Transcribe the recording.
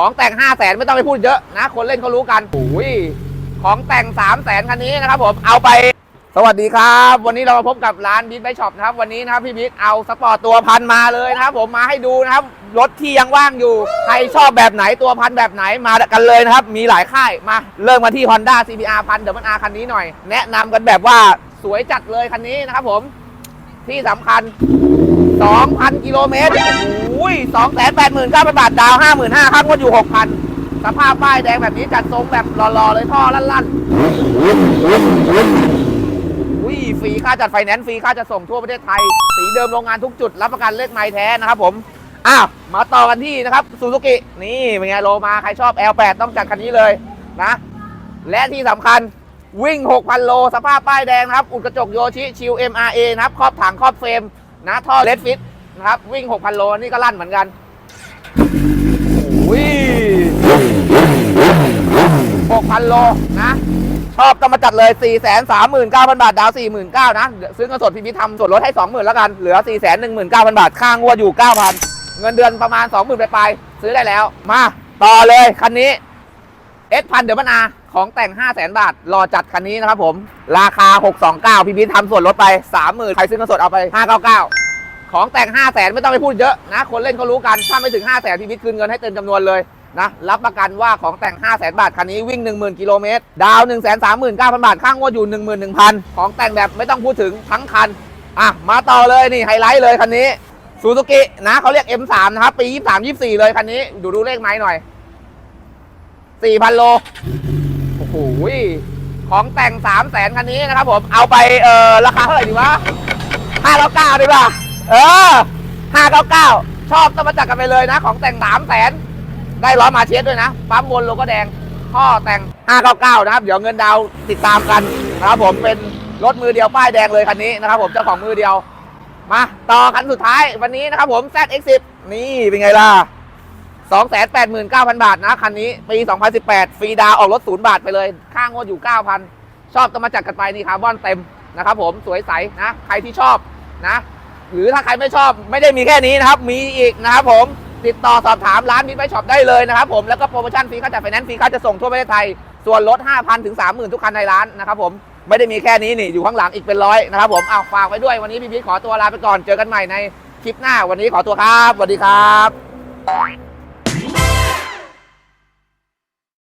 ของแต่ง5 0 0แสนไม่ต้องไปพูดเยอะนะ คนเล่นเขารู้กันโอ้ยของแต่ง 3 0 0แสนคันนี้นะครับผมเอาไปสวัสดีครับ วันนี้เรามาพบกับร้านบิ๊กไบช็อปนะครับ วันนี้นะครับพี่บิ๊กเอาสปอร์ตตัวพันมาเลยนะครับ ผมมาให้ดูนะครับรถที่ยังว่างอยู่ ใครชอบแบบไหนตัวพันแบบไหนมากันเลยนะครับ มีหลายค่ายมา เริ่มมาที่ Honda CBR พันเดี๋ยวมันอาคันนี้หน่อย แนะนำกันแบบว่าสวยจัดเลยคันนี้นะครับผมที่สำคัญ 2,000 กิโลเมตรโอ้ ย289,000บาท ดาว55,000ค่างวดอยู่6,000สภาพป้ายแดงแบบนี้จัดทรงแบบหล่อๆเลยท่อลั่นๆอุ้ยฟรีค่าจัดไฟแนนซ์ฟรีค่าจัดส่งทั่วประเทศไทย สีเดิมโรงงานทุกจุด รับประกันเลขไม้แท้นะครับผมอ้าวมาต่อกันที่นะครับซูซูกินี่เป็นไงโลมาใครชอบ L8 ต้องจัดคันนี้เลยนะ และที่สำคัญวิ่ง 6,000 โล สภาพป้ายแดงนะครับ อุดกระจกโยชิชิว MRA นะครับ ครอบถังครอบเฟรมนะท่อเลดฟิต นะครับ วิ่ง 6,000 โลนี่ก็ลั่นเหมือนกันโอ้ย6,000 โลนะ ชอบต้องมาจัดเลย 4 3 9 0 0 0 บาท ดาว 49,000นะเดี๋ยวซื้อเงินสดพี่พิทำส่วนลดให้ 20,000 แล้วกัน เหลือ 4 1 9 0 0 0 บาทค่างวดอยู่ 9,000 เงินเดือนประมาณ 20,000 ไปลายๆซื้อได้แล้ว มาต่อเลยคันนี้เอสพันเดี๋ยวมันอาของแต่ง 5 0 0 0 0 0 บาท รอจัดคันนี้นะครับผม ราคา 629 พี่พิททำส่วนลดไป 30,000 ใครซื้อเงินสดเอาไป 599 ของแต่ง5 0 0 0 0 0ไม่ต้องไปพูดเยอะนะ คนเล่นเขารู้กัน ถ้าไม่ถึง 5 0 0 0 0 0พี่พิทคืนเงินให้เต็มจำนวนเลยนะ รับประกันว่าของแต่ง 5 0 0 0 0 0บาท คันนี้วิ่ง 10,000 กิโลเมตร ดาว1 3 9 0 0 0 บาท ข้างงวดอยู่ 11,000 ของแต่งแบบไม่ต้องพูดถึงทั้งคัน อะ มาต่อเลยนี่ไฮไลท์เลยคันนี้ซูซูกินะเขาเรียก M3 นะครับ ปี 23 24 เลยคันนี้ ดูดูเลขไม้หน่อย 4,000 โล โอ้โหของแต่ง 3 0 0แสนคันนี้นะครับผม เอาไปเออราคาเท่าไหร่ดีวะ599ดีป่ะ เออ599ชอบต้องมาจัดกันไปเลยนะ ของแต่ง3 0 0แสนได้ล้อมาเชสด้วยนะปั๊มบนโลโก้แดงท่อแต่ง 599 นะครับ เดี๋ยวเงินดาวติดตามกันนะครับผมเป็นรถมือเดียวป้ายแดงเลยคันนี้นะครับผมเจ้าของมือเดียว มาต่อคันสุดท้ายวันนี้นะครับผม ZX10 นี่เป็นไงล่ะ 289,000 บาทนะคันนี้ ปี 2018 ฟรีดาวออกรถศูนย์บาทไปเลย ค่างวดอยู่ 9,000 ชอบต้องมาจัดกันไปนี่คาร์บอนเต็มนะครับผมสวยใสนะ ใครที่ชอบนะ หรือถ้าใครไม่ชอบไม่ได้มีแค่นี้นะครับ มีอีกนะครับผมติดต่อสอบถามร้านมิตรไบช็อปได้เลยนะครับผมแล้วก็โปรโมชั่นฟรีค่าจัดไฟแนนซ์ฟรีค่าจะส่งทั่วประเทศไทย ส่วนลด 5,000 ถึง 30,000 ทุกคันในร้านนะครับผมไม่ได้มีแค่นี้นี่อยู่ข้างหลังอีกเป็นร้อยนะครับผมเอาฝากไว้ด้วยวันนี้พี่พีขอตัวลาไปก่อนเจอกันใหม่ในคลิปหน้าวันนี้ขอตัวครับสวัสดีครับ